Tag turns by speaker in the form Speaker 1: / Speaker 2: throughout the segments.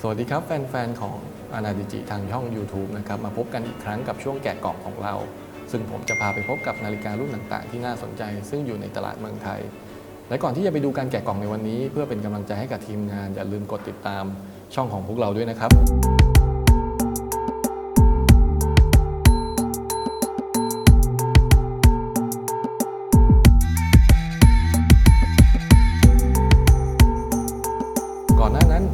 Speaker 1: สวัสดีครับแฟน ๆ ของอนาดิจิทางช่อง YouTube นะครับมาพบกันอีกครั้งกับช่วงแกะกล่องของเรา ซึ่งผมจะพาไปพบกับนาฬิการุ่นต่างๆ ที่น่าสนใจ ซึ่งอยู่ในตลาดเมืองไทย และก่อนที่จะไปดูการแกะกล่องในวันนี้ เพื่อเป็นกำลังใจให้กับทีมงาน อย่าลืมกดติดตามช่องของพวกเราด้วยนะครับก่อนหน้านั้น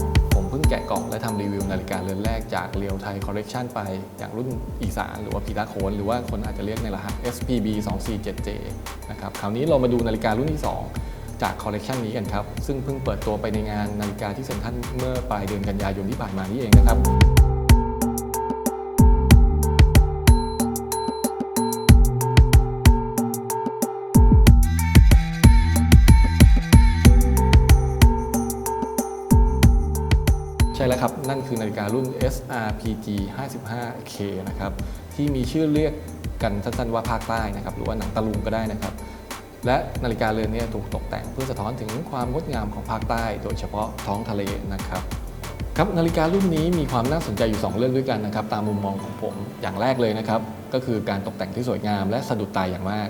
Speaker 1: แกะกล่องและทำรีวิวนาฬิกาเรือนแรกจากเรียวไทยคอลเลกชันไปอย่างรุ่นอีสานหรือว่าพีดาโคนหรือว่าคนอาจจะเรียกในรหัส SPB 247J นะครับคราวนี้เรามาดูนาฬิการุ่นที่ 2 จากคอลเลกชันนี้กันครับ ซึ่งเพิ่งเปิดตัวไปในงานนาฬิกาที่เซ็นทรัลเมื่อปลายเดือนกันยายนที่ผ่านมานี้เองนะครับ ช่แล้วครับ นั่นคือนาฬิการุ่น SRPG 55K นะครับที่มีชื่อเรียกกันสั้นๆว่าภาคใต้นะครับหรือว่าหนังตะลุงก็ได้นะครับ และนาฬิกาเรือนนี้ถูกตกแต่งเพื่อสะท้อนถึงความงดงามของภาคใต้ โดยเฉพาะท้องทะเลนะครับครับนาฬิการุ่นนี้มีความน่าสนใจอยู่ 2 เรื่องด้วยกันนะครับตามมุมมองของผมอย่างแรกเลยนะครับ ก็คือการตกแต่งที่สวยงามและสะดุดตาอย่างมาก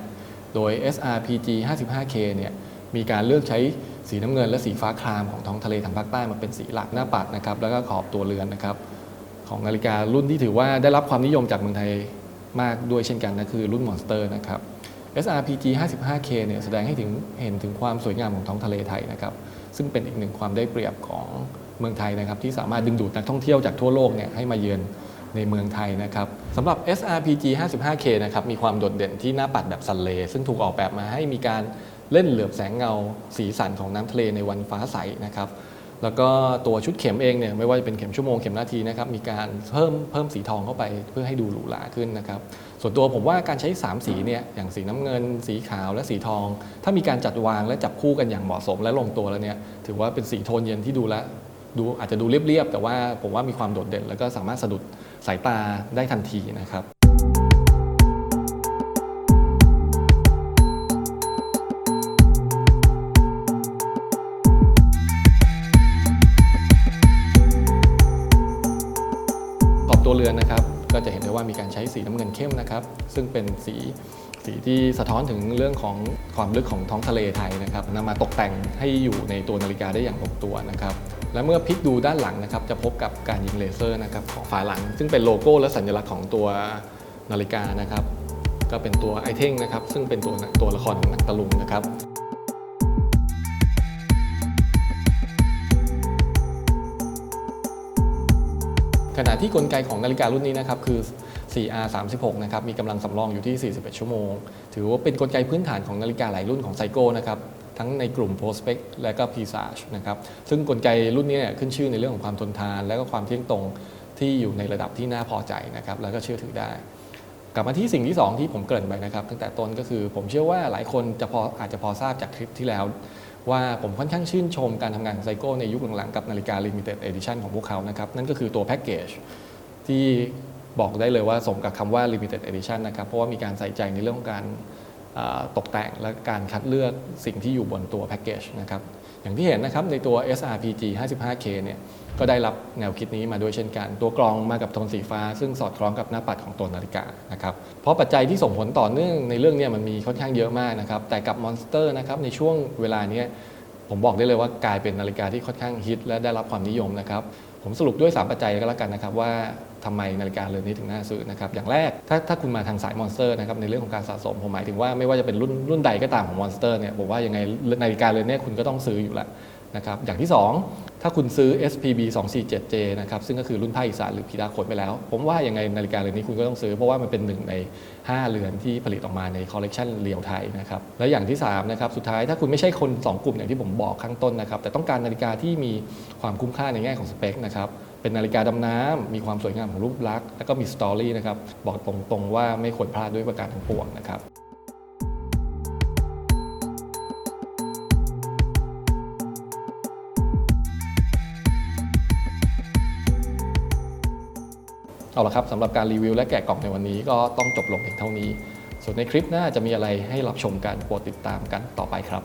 Speaker 1: โดย SRPG 55K เนี่ยมีการเลือกใช้ สีน้ำเงินและสีฟ้าครามของท้องทะเลทางภาคใต้มาเป็นสีหลักหน้าปัดนะครับ แล้วก็ขอบตัวเรือนนะครับ ของนาฬิการุ่นที่ถือว่าได้รับความนิยมจากเมืองไทยมากด้วยเช่นกันนะคือรุ่น Monster นะครับ SRPG 55K เนี่ยแสดงให้ถึงเห็นถึงความสวยงามของท้องทะเลไทยนะครับ ซึ่งเป็นอีกหนึ่งความได้เปรียบของเมืองไทยนะครับ ที่สามารถดึงดูดนักท่องเที่ยวจากทั่วโลกเนี่ยให้มาเยือนในเมืองไทยนะครับสำหรับ SRPG 55K นะครับมีความโดดเด่นที่หน้าปัดแบบซันเล ซึ่งถูกออกแบบมาให้มีการ เล่นเหลือบแสงเงาสีสันของน้ำทะเลในวันฟ้าใสนะครับแล้วก็ตัวชุดเข็มเองเนี่ยไม่ว่าจะเป็นเข็มชั่วโมงเข็มนาทีนะครับมีการเพิ่มเพิ่มสีทองเข้าไปเพื่อให้ดูหรูหราขึ้นนะครับส่วนตัวผมว่าการใช้ 3 สีเนี่ยอย่างสีน้ำเงิน สีขาวและสีทอง ถ้ามีการจัดวางและจับคู่กันอย่างเหมาะสมและลงตัวแล้วเนี่ยถือว่าเป็นสีโทนเย็นที่ดูแลดูอาจจะดูเรียบๆแต่ว่าผมว่ามีความโดดเด่น แล้วก็สามารถสะดุดสายตาได้ทันทีนะครับ รือนนะครับ ก็จะเห็นได้ว่ามีการใช้สีน้ำเงินเข้มนะครับ ซึ่งเป็นสีสีที่สะท้อนถึงเรื่องของความลึกของท้องทะเลไทยนะครับนำมาตกแต่งให้อยู่ในตัวนาฬิกาได้อย่างลงตัวนะครับและเมื่อพลิกดูด้านหลังนะครับจะพบกับการยิงเลเซอร์นะครับของฝาหลัง ซึ่งเป็นโลโก้และสัญลักษณ์ของตัวนาฬิกานะครับ ก็เป็นตัวไอเทงนะครับซึ่งเป็นตัวตัวละครของหนังตะลุงนะครับ ขณะที่กลไกของนาฬิการุ่นนี้นะครับคือ 4R36 นะครับมีกำลังสำรองอยู่ที่ 41 ชั่วโมง ถือว่าเป็นกลไกพื้นฐานของนาฬิกาหลายรุ่นของไซโก้นะครับทั้งในกลุ่ม Prospect และก็ Presage นะครับซึ่งกลไกรุ่นนี้เนี่ยขึ้นชื่อในเรื่องของความทนทาน และก็ความเที่ยงตรงที่อยู่ในระดับที่น่าพอใจนะครับแล้วก็เชื่อถือได้ กลับมาที่สิ่งที่ 2 ที่ผมเกริ่นไปนะครับตั้งแต่ต้นก็คือผมเชื่อว่าหลายคนจะพออาจจะพอทราบจากคลิปที่แล้ว ว่าผมค่อนข้างชื่นชมการทำงานของไซโก้ในยุคหลังๆ กับนาฬิกา Limited Edition ของพวกเขานะครับ นั่นก็คือตัวแพ็กเกจที่บอกได้เลยว่าสมกับคำว่า Limited Edition นะครับ เพราะว่ามีการใส่ใจในเรื่องของการ ตกแต่งและการคัดเลือกสิ่งที่อยู่บนตัวแพ็กเกจนะครับ อย่างที่เห็นนะครับในตัว SRPG 55K เนี่ยก็ได้รับแนวคิดนี้มาด้วยเช่นกัน ตัวกรองมากับโทนสีฟ้า ซึ่งสอดคล้องกับหน้าปัดของตัวนาฬิกานะครับเพราะปัจจัยที่ส่งผลต่อเนื่องในเรื่องเนี้มันมีค่อนข้างเยอะมากนะครับแต่กับ Monster นะครับในช่วงเวลานี้ผมบอกได้เลยว่ากลายเป็นนาฬิกาที่ค่อนข้างฮิตและได้รับความนิยมนะครับ ผมสรุปด้วย 3 ปัจจัยก็แล้วกันนะครับว่าทำไมนาฬิกาเรือนนี้ถึงน่าซื้อนะครับอย่างแรกถ้าถ้าคุณมาทางสายมอนสเตอร์นะครับในเรื่องของการสะสมผมหมายถึงว่าไม่ว่าจะเป็นรุ่นรุ่นใดก็ตามของมอนสเตอร์เนี่ยผมว่ายังไงนาฬิกาเรือนนี้คุณก็ต้องซื้ออยู่ละ นะครับอย่างที่ 2 ถ้าคุณซื้อ SPB 247J นะครับซึ่งก็คือรุ่นภาคอีสานหรือพีดาโคนไปแล้ว ผมว่ายังไงนาฬิกาเรือนนี้คุณก็ต้องซื้อ เพราะว่ามันเป็นหนึ่งใน 5 เรือนที่ผลิตออกมาในคอลเลกชันเรียวไทยนะครับและอย่างที่3นะครับสุดท้ายถ้าคุณไม่ใช่คน 2 กลุ่มอย่างที่ผมบอกข้างต้นนะครับแต่ต้องการนาฬิกาที่มีความคุ้มค่าในแง่ของสเปคนะครับเป็นนาฬิกาดำน้ำมีความสวยงามของรูปลักษณ์แล้วก็มีสตอรี่นะครับบอกตรงๆว่าไม่ควรพลาดด้วยประการทั้งปวงนะครับ เอาละครับสำหรับการรีวิวและแกะกล่องในวันนี้ก็ต้องจบลงเพียงเท่านี้ ส่วนในคลิปหน้าจะมีอะไรให้รับชมกันโปรดติดตามกันต่อไปครับ